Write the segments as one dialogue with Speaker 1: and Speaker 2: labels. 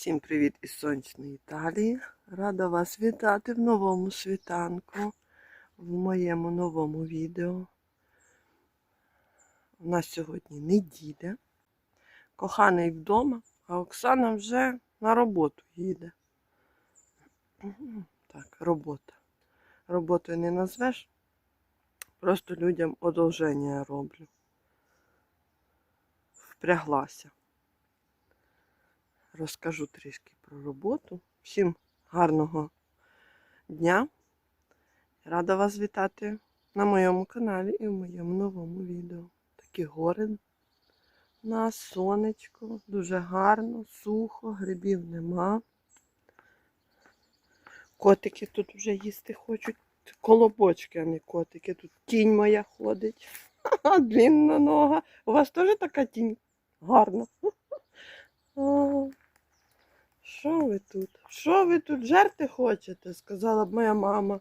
Speaker 1: Всім привіт із сонячної Італії. Рада вас вітати в новому світанку, в моєму новому відео. У нас сьогодні неділя. Коханий вдома, а Оксана вже на роботу їде. Так, робота. Роботою не назвеш. Просто людям одолження роблю. Впряглася розкажу трішки про роботу. Всім гарного дня. Рада вас вітати на моєму каналі і в моєму новому відео. Такі гори на сонечко, дуже гарно, сухо, грибів нема. Котики тут вже їсти хочуть. Колобочки, а не котики. Тут тінь моя ходить. Длінна нога. У вас теж така тінь? Гарна. Що ви тут? Що ви тут жерти хочете? сказала б моя мама.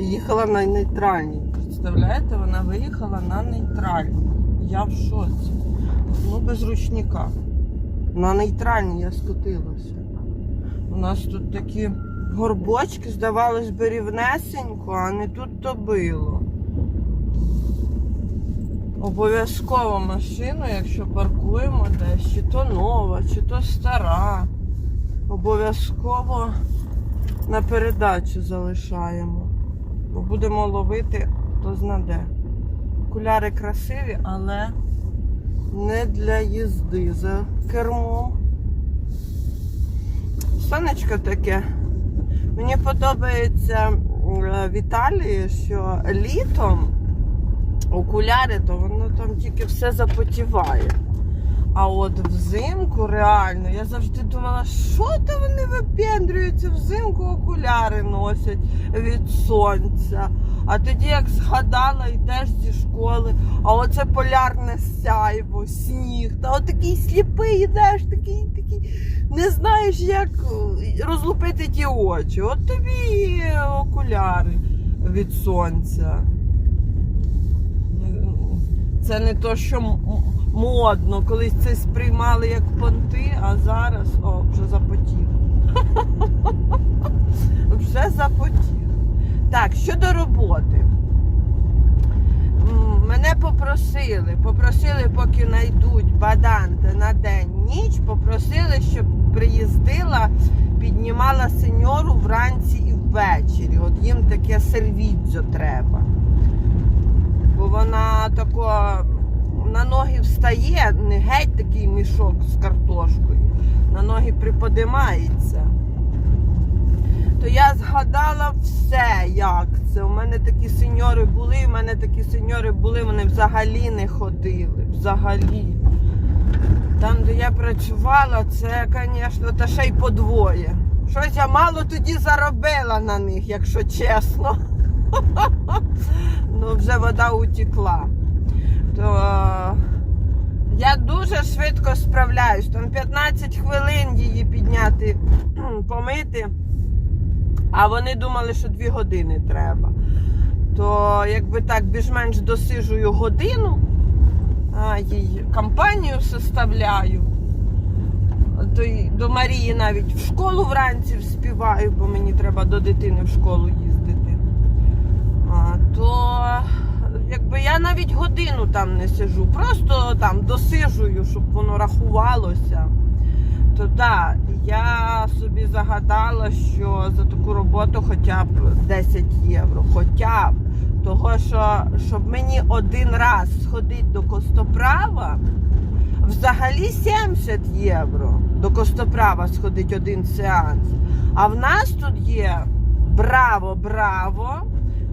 Speaker 1: Їхала на нейтральній. Представляєте, вона виїхала на нейтральній. Я в шоці. Ну, без ручника. На нейтральній я скотилася. У нас тут такі горбочки, здавалось би, рівнесенько, а не тут то било. Обов'язково машину, якщо паркуємо десь, чи то нова, чи то стара. Обов'язково на передачу залишаємо. Бо будемо ловити хто знаде. Окуляри красиві, але не для їзди за кермом. Сонечко таке. Мені подобається е, в Італії, що літом окуляри, то воно там тільки все запотіває. А от взимку реально, я завжди думала, що то вони випендрюються, взимку окуляри носять від сонця. А тоді, як згадала, йдеш зі школи, а оце полярне сяйво, сніг, та от такий сліпий йдеш, такий, такий, не знаєш, як розлупити ті очі. От тобі окуляри від сонця. Це не то, що модно. Колись це сприймали як понти, а зараз о, вже запотів. Вже запотів. Так, щодо роботи. Мене попросили, попросили, поки знайдуть баданти на день ніч, попросили, щоб приїздила, піднімала сеньору вранці і ввечері. От їм таке сервідзо треба. Бо вона тако на ноги встає, не геть такий мішок з картошкою, на ноги приподимається. То я згадала все, як це. У мене такі сеньори були, у мене такі сеньори були, вони взагалі не ходили. Взагалі. Там, де я працювала, це, звісно, та ще й подвоє. Щось я мало тоді заробила на них, якщо чесно. Ну, вже вода утекла. То е, я дуже швидко справляюсь. Там 15 хвилин її підняти, помити. А вони думали, що 2 години треба. То якби так більш-менш досижую годину, їй компанію составляю. То й до Марії навіть в школу вранці вспіваю, бо мені треба до дитини в школу їздити. Я навіть годину там не сижу, просто там досижую, щоб воно рахувалося. То так, я собі загадала, що за таку роботу хоча б 10 євро. Хоча б. Того, що щоб мені один раз сходити до Костоправа, взагалі 70 євро до Костоправа сходить один сеанс. А в нас тут є браво, браво,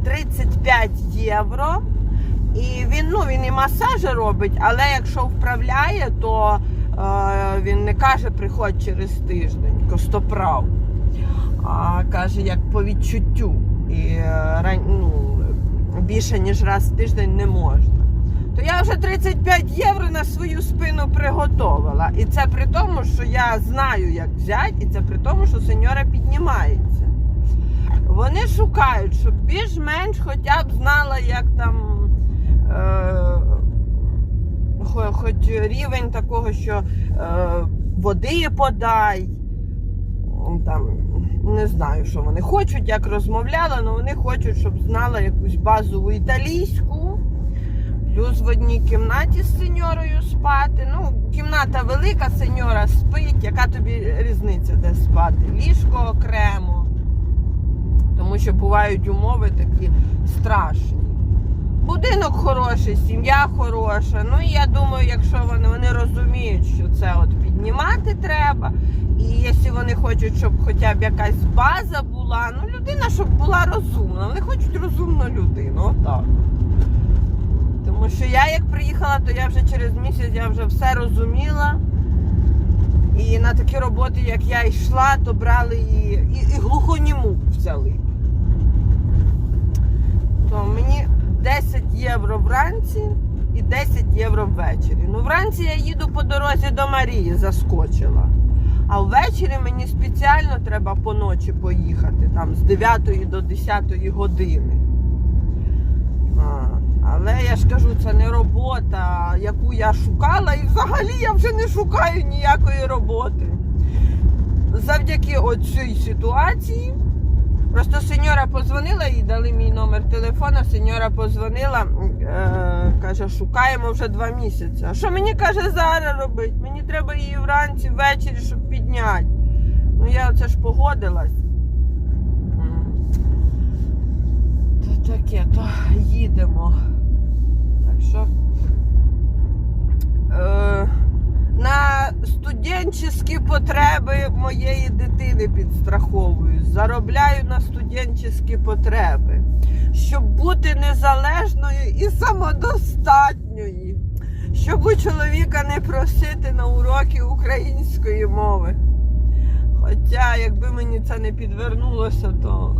Speaker 1: 35 євро. І він, ну, він і масажі робить, але якщо вправляє, то е, Він не каже, приходь через тиждень, костоправ, а каже, як по відчуттю. І е, ну, більше ніж раз в тиждень не можна. То я вже 35 євро на свою спину приготовила. І це при тому, що я знаю, як взяти, і це при тому, що сеньора піднімається. Вони шукають, щоб більш-менш хоча б знала, як там. Е, хо- хоч рівень такого, що е, води подай. Там, не знаю, що вони хочуть, як розмовляла, але вони хочуть, щоб знала якусь базову італійську. Плюс в одній кімнаті з сеньорою спати. Ну, кімната велика, сеньора спить. Яка тобі різниця, де спати? Ліжко окремо. Тому що бувають умови такі страшні. Будинок хороший, сім'я хороша. Ну і я думаю, якщо вони, вони розуміють, що це от піднімати треба. І якщо вони хочуть, щоб хоча б якась база була, ну людина, щоб була розумна. Вони хочуть розумну людину. Отак. Тому що я як приїхала, то я вже через місяць я вже все розуміла. І на такі роботи, як я йшла, то брали і, і, і глухоніму взяли. То мені 10 євро вранці і 10 євро ввечері. Ну, вранці я їду по дорозі до Марії, заскочила. А ввечері мені спеціально треба по ночі поїхати, там з 9 до 10 години. А, але я ж кажу, це не робота, яку я шукала, і взагалі я вже не шукаю ніякої роботи. Завдяки оцій ситуації. Просто сеньора позвонила і дали мій номер телефона. Сеньора позвонила, е, каже, шукаємо вже два місяці. А що мені каже зараз робити? Мені треба її вранці, ввечері, щоб підняти. Ну я оце ж погодилась. Таке, то їдемо. Так що е, на студентські потреби моєї дитини підстраховую. Заробляю на студентські потреби, щоб бути незалежною і самодостатньою, щоб у чоловіка не просити на уроки української мови. Хоча, якби мені це не підвернулося, то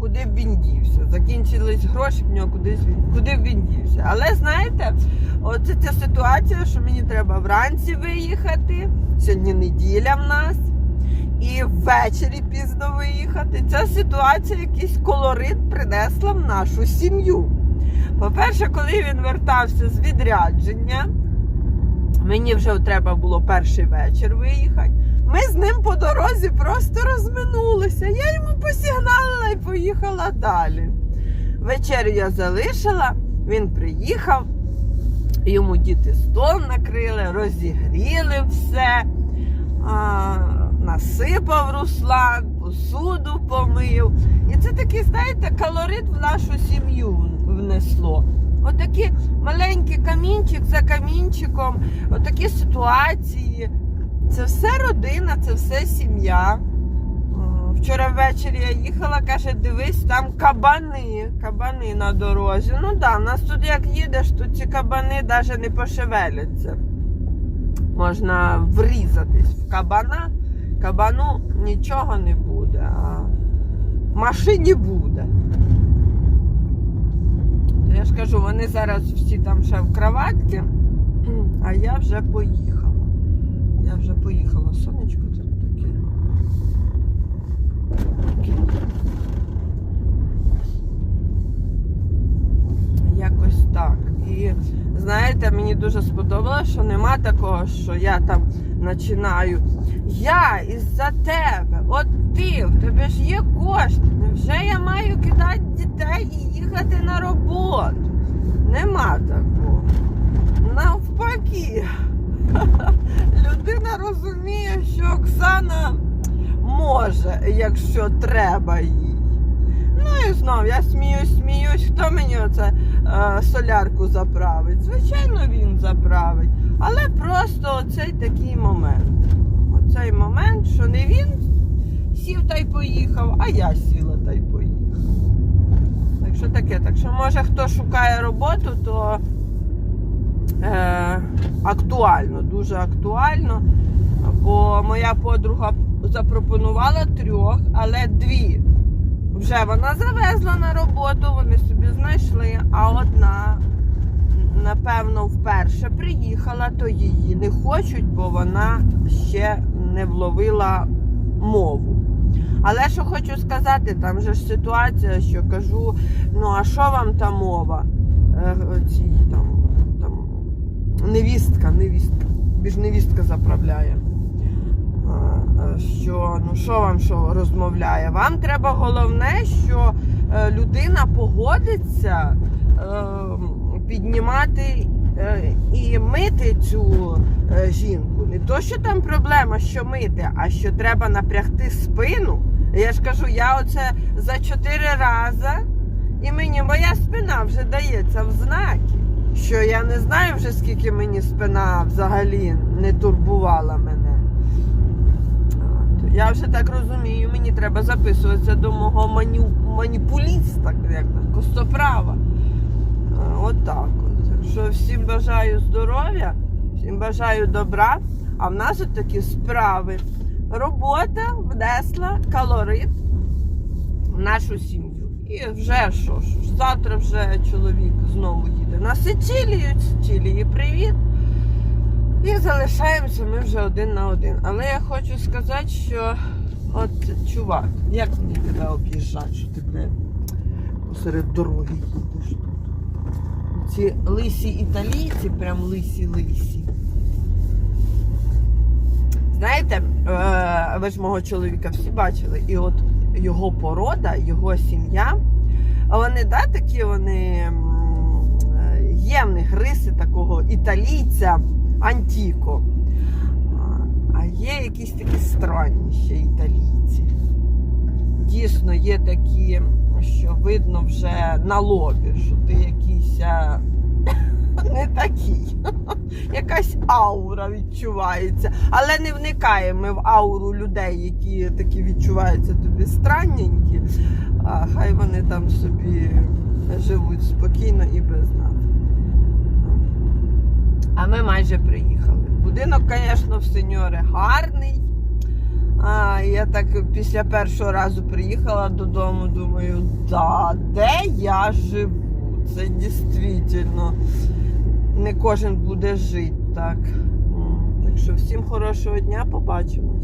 Speaker 1: куди б він дівся? Закінчились гроші в нього, кудись куди він дівся. Але знаєте, оце ця ситуація, що мені треба вранці виїхати. Сьогодні неділя в нас. І ввечері пізно виїхати. Ця ситуація якийсь колорит принесла в нашу сім'ю. По-перше, коли він вертався з відрядження, мені вже треба було перший вечір виїхати. Ми з ним по дорозі просто розминулися. Я йому посігналила і поїхала далі. Вечерю я залишила, він приїхав, йому діти стол накрили, розігріли все, а, насипав Руслан, посуду помив. І це такий, знаєте, калорит в нашу сім'ю внесло. Отакі маленькі камінчик за камінчиком, отакі ситуації. Це все родина, це все сім'я. Вчора ввечері я їхала, каже, дивись, там кабани, кабани на дорозі. Ну так, да, нас тут як їдеш, то ці кабани навіть не пошевеляться. Можна врізатись в кабана, кабану нічого не буде, а машині буде. Я ж кажу, вони зараз всі там ще в кроватці, а я вже поїхала. Я вже поїхала. Сонечко. Якось так. І знаєте, мені дуже сподобалося, що нема такого, що я там починаю. Я із-за тебе, от ти, в тебе ж є кошти. Невже я маю кидати дітей і їхати на роботу? Нема такого. Навпаки. Людина розуміє, що Оксана може, якщо треба їй. Ну і знов, я сміюсь, сміюсь, хто мені оце е, солярку заправить? Звичайно, він заправить. Але просто оцей такий момент. Оцей момент, що не він сів та й поїхав, а я сіла та й поїхала. Так що таке? Так що може хто шукає роботу, то е, актуально, дуже актуально. Бо моя подруга запропонувала трьох, але дві вже вона завезла на роботу, вони собі знайшли, а одна, напевно, вперше приїхала, то її не хочуть, бо вона ще не вловила мову. Але що хочу сказати, там же ж ситуація, що кажу, ну а що вам та мова? Е, ці, там, там, невістка, невістка, біж невістка заправляє. Що ну що вам що розмовляє? Вам треба головне, що е, людина погодиться е, піднімати е, і мити цю е, жінку. Не то, що там проблема, що мити, а що треба напрягти спину. Я ж кажу, я оце за чотири рази, і мені моя спина вже дається в знаки. Що я не знаю вже скільки мені спина взагалі не турбувала мене. Я вже так розумію, мені треба записуватися до мого маню... маніпуліста, як там, костоправа. А, От так от. Так що всім бажаю здоров'я, всім бажаю добра. А в нас от такі справи. Робота внесла калорит в нашу сім'ю. І вже що ж, завтра вже чоловік знову їде на Сицилію. Сицилії привіт. І залишаємося ми вже один на один. Але я хочу сказати, що от чувак, як мені тебе об'їжджати, що ти бля, посеред дороги їдеш тут. Ці лисі італійці, прям лисі-лисі. Знаєте, е, ви ж мого чоловіка всі бачили, і от його порода, його сім'я, вони, да, такі вони е, є в них риси такого італійця антіко. А- є якісь такі странні ще італійці. Дійсно, є такі, що видно вже на лобі, що ти якийсь не такий. Якась аура відчувається. Але не вникаємо в ауру людей, які такі відчуваються тобі странненькі. А хай вони там собі живуть спокійно і без нас. А ми майже приїхали. Будинок, звісно, в сеньори гарний. А, я так після першого разу приїхала додому, думаю, да, де я живу? Це дійсно не кожен буде жити так. Так що всім хорошого дня, побачимось.